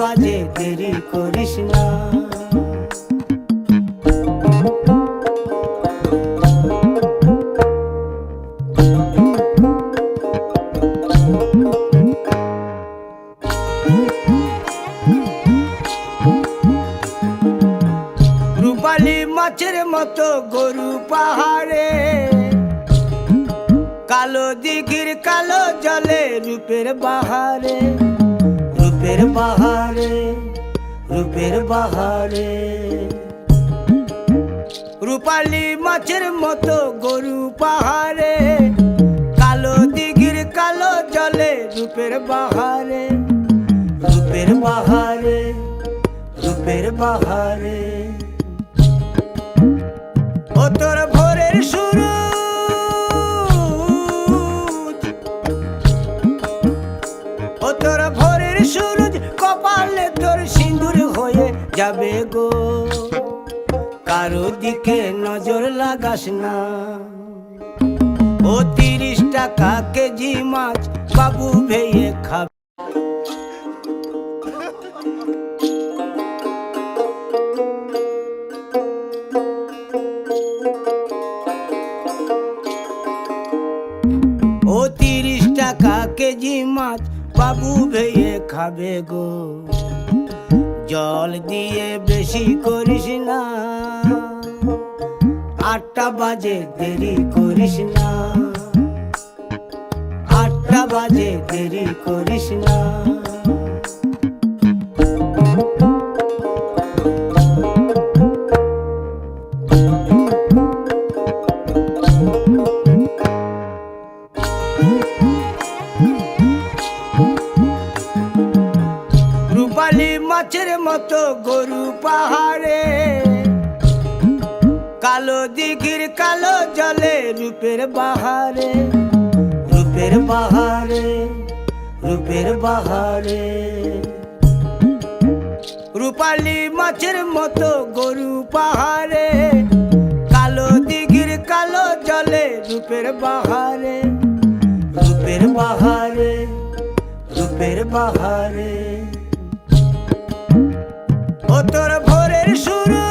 বাজে, দেরি করিস না। রূপালি মাছের মতো গরু পাহাড়ে, কালো দিঘির কালো জলে রূপের বাহারে। রূপের বাহারে রূপের বাহারে। রূপালি মাছের মতো গরু পাহাড়ে, কালো দিঘির কালো জলে রূপের বাহারে। রূপের বাহারে রূপের বাহারে। ও তোর ভোরের শুরু দিকে নজর লাগাস না। ও তিরিশ টাকা কেজি মাছ বাবু ভেয়ে খাবে। ও তিরিশ টাকা কেজি মাছ বাবু ভেয়ে খাবে গো। জল দিয়ে বেশি করিস না। আটটা বাজে, দেরি করিস না। আটটা বাজে, দেরি করিস না। রূপালি মাছের মতো গরু পাহাড়ে কালো দিঘির কালো জলে রূপের বাহারে রূপের বাহারে রূপের বাহারে। রূপালি মাছের মতো গরু পাহাড়ে, কালো দিঘির কালো জলে রূপের বাহারে রূপের বাহারে রূপের বাহারে। ও তোর ভোরের শুরু